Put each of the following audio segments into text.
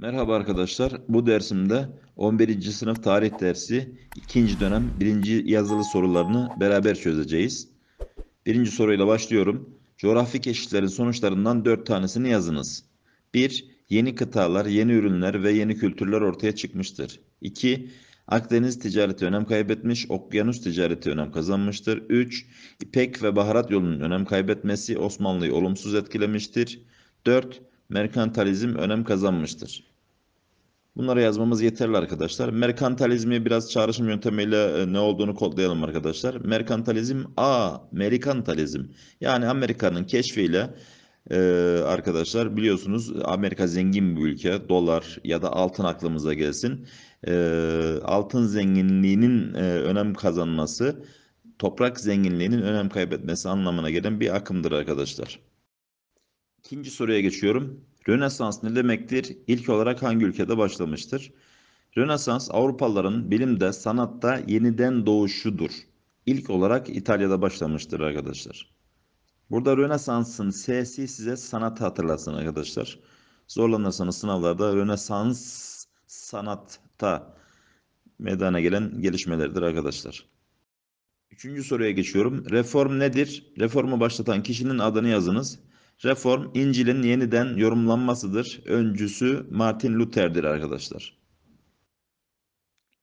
Merhaba arkadaşlar. Bu dersimde 11. sınıf tarih dersi 2. dönem 1. yazılı sorularını beraber çözeceğiz. Birinci soruyla başlıyorum. Coğrafi keşiflerin sonuçlarından 4 tanesini yazınız. 1. Yeni kıtalar, yeni ürünler ve yeni kültürler ortaya çıkmıştır. 2. Akdeniz ticareti önem kaybetmiş, okyanus ticareti önem kazanmıştır. 3. İpek ve baharat yolunun önem kaybetmesi Osmanlı'yı olumsuz etkilemiştir. 4. Merkantalizm önem kazanmıştır. Bunları yazmamız yeterli arkadaşlar. Merkantalizmi biraz çağrışım yöntemiyle e, ne olduğunu kodlayalım arkadaşlar. Merkantalizm A, Amerikantalizm. Yani Amerika'nın keşfiyle e, arkadaşlar biliyorsunuz Amerika zengin bir ülke. Dolar ya da altın aklımıza gelsin. E, altın zenginliğinin önem kazanması, toprak zenginliğinin önem kaybetmesi anlamına gelen bir akımdır arkadaşlar. İkinci soruya geçiyorum. Rönesans ne demektir? İlk olarak hangi ülkede başlamıştır? Rönesans Avrupalıların bilimde, sanatta yeniden doğuşudur. İlk olarak İtalya'da başlamıştır arkadaşlar. Burada Rönesans'ın S'si size sanatı hatırlatsın arkadaşlar. Zorlanırsanız sınavlarda Rönesans sanatta meydana gelen gelişmelerdir arkadaşlar. Üçüncü soruya geçiyorum. Reform nedir? Reformu başlatan kişinin adını yazınız. Reform İncil'in yeniden yorumlanmasıdır. Öncüsü Martin Luther'dir arkadaşlar.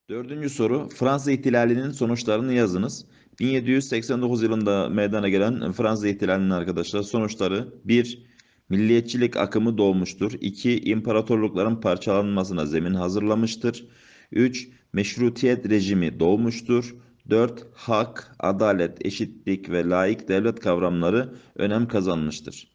Dördüncü soru Fransa ihtilalinin sonuçlarını yazınız. 1789 yılında meydana gelen Fransa ihtilalinin arkadaşlar sonuçları 1. Milliyetçilik akımı doğmuştur. 2. İmparatorlukların parçalanmasına zemin hazırlamıştır. 3. Meşrutiyet rejimi doğmuştur. 4. Hak, adalet, eşitlik ve layık devlet kavramları önem kazanmıştır.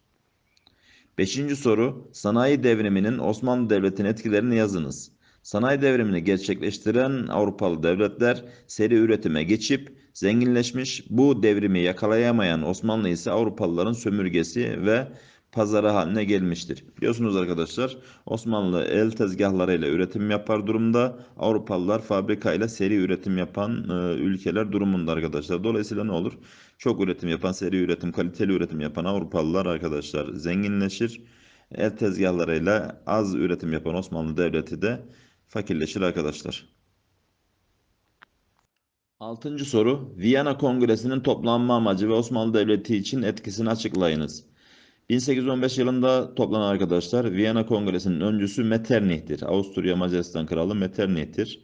Beşinci soru, sanayi devriminin Osmanlı Devleti'nin etkilerini yazınız. Sanayi devrimini gerçekleştiren Avrupalı devletler seri üretime geçip zenginleşmiş, bu devrimi yakalayamayan Osmanlı ise Avrupalıların sömürgesi ve pazarı haline gelmiştir. Biliyorsunuz arkadaşlar Osmanlı el tezgahlarıyla üretim yapar durumda. Avrupalılar fabrikayla seri üretim yapan e, ülkeler durumunda arkadaşlar. Dolayısıyla ne olur? Çok üretim yapan, seri üretim, kaliteli üretim yapan Avrupalılar arkadaşlar zenginleşir. El tezgahlarıyla az üretim yapan Osmanlı Devleti de fakirleşir arkadaşlar. Altıncı soru. Viyana Kongresi'nin toplanma amacı ve Osmanlı Devleti için etkisini açıklayınız. 1815 yılında toplanan arkadaşlar Viyana Kongresi'nin öncüsü Metternich'tir. Avusturya Macaristan Kralı Metternich'tir.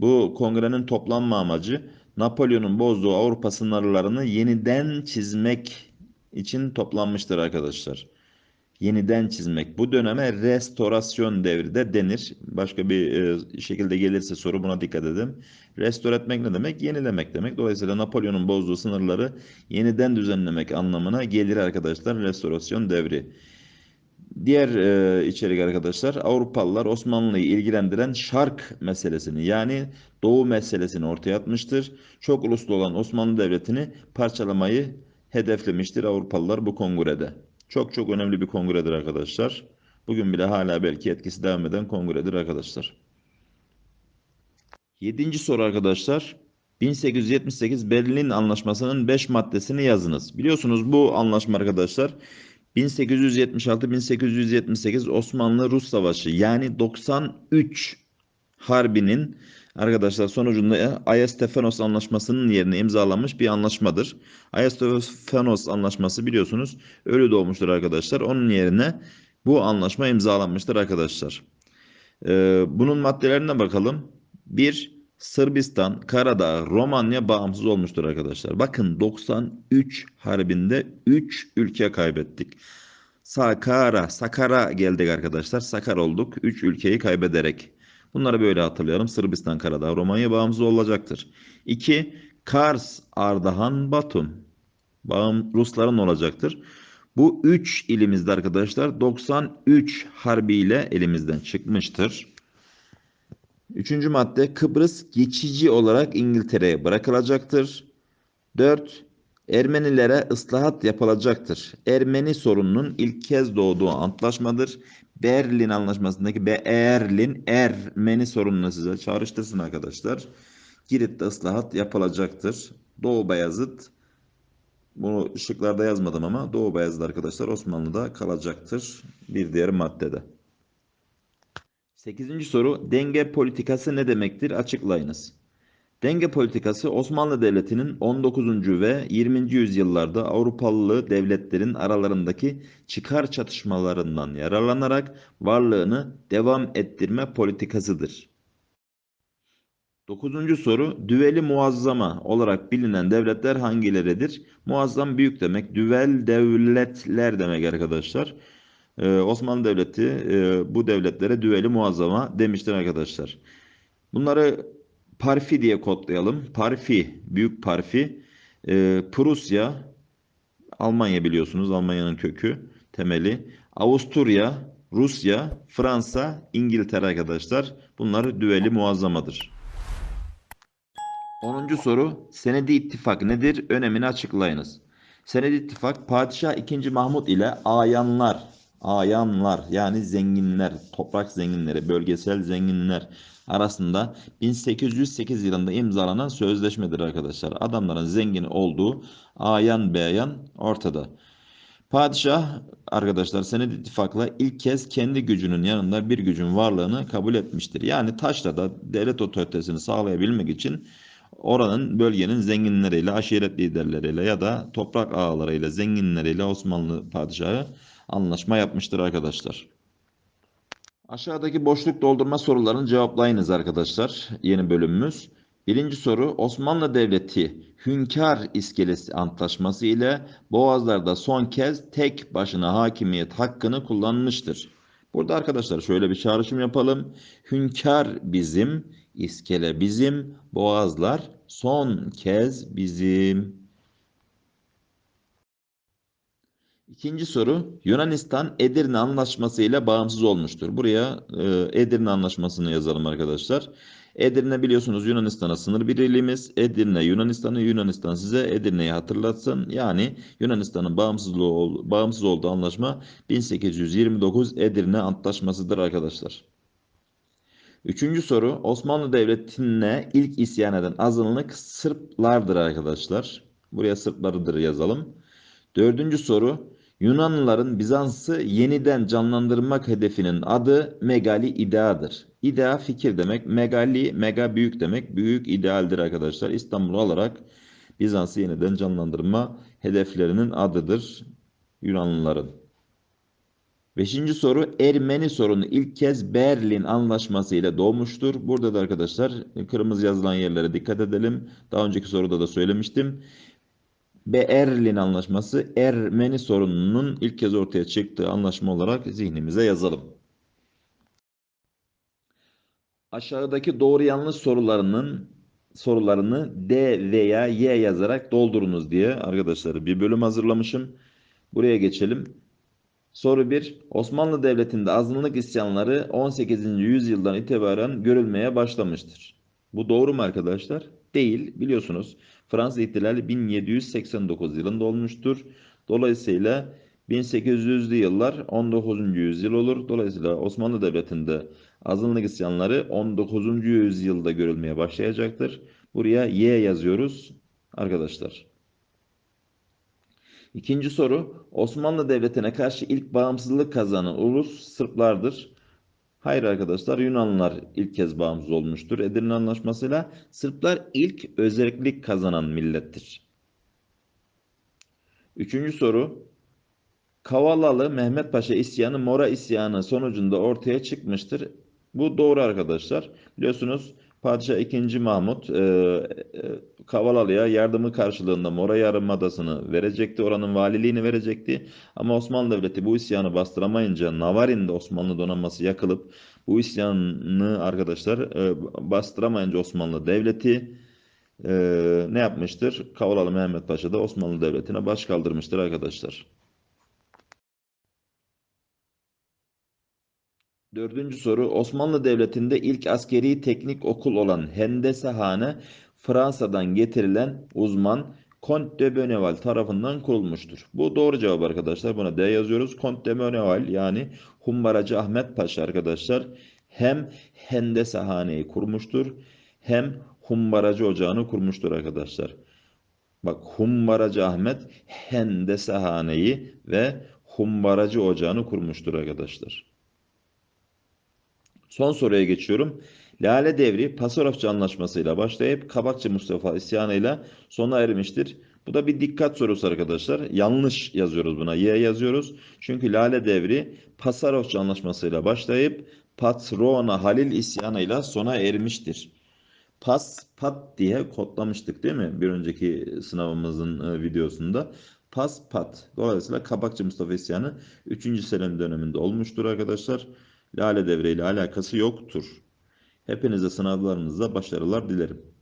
Bu kongrenin toplanma amacı Napolyon'un bozduğu Avrupa sınırlarını yeniden çizmek için toplanmıştır arkadaşlar. Yeniden çizmek. Bu döneme restorasyon devri de denir. Başka bir e, şekilde gelirse soru buna dikkat edin. Restore etmek ne demek? Yenilemek demek. Dolayısıyla Napolyon'un bozduğu sınırları yeniden düzenlemek anlamına gelir arkadaşlar restorasyon devri. Diğer e, içerik arkadaşlar Avrupalılar Osmanlı'yı ilgilendiren şark meselesini yani doğu meselesini ortaya atmıştır. Çok uluslu olan Osmanlı Devleti'ni parçalamayı hedeflemiştir Avrupalılar bu kongrede. Çok çok önemli bir kongredir arkadaşlar. Bugün bile hala belki etkisi devam eden kongredir arkadaşlar. Yedinci soru arkadaşlar. 1878 Berlin Anlaşması'nın 5 maddesini yazınız. Biliyorsunuz bu anlaşma arkadaşlar 1876-1878 Osmanlı-Rus Savaşı yani 93 Harbi'nin arkadaşlar sonucunda Ayas-Stefanos Anlaşması'nın yerine imzalanmış bir anlaşmadır. Ayas-Stefanos Anlaşması biliyorsunuz ölü doğmuştur arkadaşlar. Onun yerine bu anlaşma imzalanmıştır arkadaşlar. Ee, bunun maddelerine bakalım. 1. Sırbistan, Karadağ, Romanya bağımsız olmuştur arkadaşlar. Bakın 93 harbinde 3 ülke kaybettik. Sakara, Sakara geldik arkadaşlar. Sakar olduk 3 ülkeyi kaybederek. Bunları böyle hatırlayalım. Sırbistan, Karadağ, Romanya bağımsız olacaktır. 2. Kars, Ardahan, Batum. Bağım Rusların olacaktır. Bu 3 ilimizde arkadaşlar 93 harbiyle elimizden çıkmıştır. Üçüncü madde Kıbrıs geçici olarak İngiltere'ye bırakılacaktır. 4. Ermenilere ıslahat yapılacaktır. Ermeni sorununun ilk kez doğduğu antlaşmadır. Berlin Anlaşması'ndaki Berlin Ermeni sorununu size çağrıştırsın arkadaşlar. Girit'te ıslahat yapılacaktır. Doğu Bayezid bunu şıklarda yazmadım ama Doğu Bayezid arkadaşlar Osmanlı'da kalacaktır. Bir diğer maddede. 8. soru denge politikası ne demektir? Açıklayınız. Denge politikası Osmanlı Devleti'nin 19. ve 20. yüzyıllarda Avrupalı devletlerin aralarındaki çıkar çatışmalarından yararlanarak varlığını devam ettirme politikasıdır. 9. soru düveli muazzama olarak bilinen devletler hangileridir? Muazzam büyük demek, düvel devletler demek arkadaşlar. Ee, Osmanlı Devleti e, bu devletlere düveli muazzama demiştir arkadaşlar. Bunları Parfi diye kodlayalım. Parfi, büyük Parfi. Ee, Prusya, Almanya biliyorsunuz. Almanya'nın kökü, temeli. Avusturya, Rusya, Fransa, İngiltere arkadaşlar. Bunlar düveli muazzamadır. 10. soru. Senedi ittifak nedir? Önemini açıklayınız. Senedi ittifak Padişah 2. Mahmut ile ayanlar, ayanlar yani zenginler, toprak zenginleri, bölgesel zenginler arasında 1808 yılında imzalanan sözleşmedir arkadaşlar. Adamların zengin olduğu ayan beyan ortada. Padişah arkadaşlar Senedi ittifakla ilk kez kendi gücünün yanında bir gücün varlığını kabul etmiştir. Yani Taşra'da devlet otoritesini sağlayabilmek için oranın bölgenin zenginleriyle, aşiret liderleriyle ya da toprak ağalarıyla, zenginleriyle Osmanlı padişahı anlaşma yapmıştır arkadaşlar. Aşağıdaki boşluk doldurma sorularını cevaplayınız arkadaşlar. Yeni bölümümüz. Birinci soru Osmanlı Devleti Hünkar İskelesi Antlaşması ile Boğazlar'da son kez tek başına hakimiyet hakkını kullanmıştır. Burada arkadaşlar şöyle bir çağrışım yapalım. Hünkar bizim, iskele bizim, boğazlar son kez bizim. İkinci soru Yunanistan Edirne Anlaşması ile bağımsız olmuştur. Buraya e, Edirne Anlaşması'nı yazalım arkadaşlar. Edirne biliyorsunuz Yunanistan'a sınır birliğimiz. Edirne Yunanistan'ı Yunanistan size Edirne'yi hatırlatsın. Yani Yunanistan'ın bağımsızlığı bağımsız olduğu anlaşma 1829 Edirne Antlaşması'dır arkadaşlar. Üçüncü soru Osmanlı Devleti'ne ilk isyan eden azınlık Sırplardır arkadaşlar. Buraya Sırplarıdır yazalım. Dördüncü soru Yunanlıların Bizans'ı yeniden canlandırmak hedefinin adı Megali İdea'dır. İdea fikir demek. Megali, mega büyük demek. Büyük idealdir arkadaşlar. İstanbul'u alarak Bizans'ı yeniden canlandırma hedeflerinin adıdır Yunanlıların. Beşinci soru Ermeni sorunu ilk kez Berlin Anlaşması ile doğmuştur. Burada da arkadaşlar kırmızı yazılan yerlere dikkat edelim. Daha önceki soruda da söylemiştim. Berlin Anlaşması Ermeni sorununun ilk kez ortaya çıktığı anlaşma olarak zihnimize yazalım. Aşağıdaki doğru yanlış sorularının sorularını D veya Y yazarak doldurunuz diye arkadaşlar bir bölüm hazırlamışım. Buraya geçelim. Soru 1. Osmanlı Devleti'nde azınlık isyanları 18. yüzyıldan itibaren görülmeye başlamıştır. Bu doğru mu arkadaşlar? Değil. Biliyorsunuz Fransız İhtilali 1789 yılında olmuştur. Dolayısıyla 1800'lü yıllar 19. yüzyıl olur. Dolayısıyla Osmanlı Devleti'nde azınlık isyanları 19. yüzyılda görülmeye başlayacaktır. Buraya Y yazıyoruz arkadaşlar. İkinci soru Osmanlı Devleti'ne karşı ilk bağımsızlık kazanan ulus Sırplardır. Hayır arkadaşlar Yunanlılar ilk kez bağımsız olmuştur. Edirne Anlaşması'yla Sırplar ilk özellik kazanan millettir. Üçüncü soru Kavalalı Mehmet Paşa isyanı Mora isyanı sonucunda ortaya çıkmıştır. Bu doğru arkadaşlar. Biliyorsunuz Padişah 2. Mahmut e, e, Kavalalı'ya yardımı karşılığında Mora Yarımadası'nı verecekti. Oranın valiliğini verecekti. Ama Osmanlı Devleti bu isyanı bastıramayınca Navarin'de Osmanlı donanması yakılıp bu isyanı arkadaşlar e, bastıramayınca Osmanlı Devleti e, ne yapmıştır? Kavalalı Mehmet Paşa da Osmanlı Devleti'ne baş kaldırmıştır arkadaşlar. Dördüncü soru Osmanlı Devleti'nde ilk askeri teknik okul olan Hendesehane Fransa'dan getirilen uzman Comte de Bonneval tarafından kurulmuştur. Bu doğru cevap arkadaşlar. Buna D yazıyoruz. Comte de Bonneval yani Humbaracı Ahmet Paşa arkadaşlar hem Hendesehane'yi kurmuştur hem Humbaracı Ocağı'nı kurmuştur arkadaşlar. Bak Humbaracı Ahmet Hendesehane'yi ve Humbaracı Ocağı'nı kurmuştur arkadaşlar. Son soruya geçiyorum. Lale Devri Pasarofçu Anlaşması'yla başlayıp Kabakçı Mustafa isyanıyla sona ermiştir. Bu da bir dikkat sorusu arkadaşlar. Yanlış yazıyoruz buna. Y yazıyoruz. Çünkü Lale Devri Pasarofçu Anlaşması'yla başlayıp Patrona Halil isyanıyla sona ermiştir. Pas pat diye kodlamıştık değil mi? Bir önceki sınavımızın e, videosunda. Pas pat. Dolayısıyla Kabakçı Mustafa isyanı 3. Selim döneminde olmuştur arkadaşlar. Lale Devri ile alakası yoktur. Hepinize sınavlarınızda başarılar dilerim.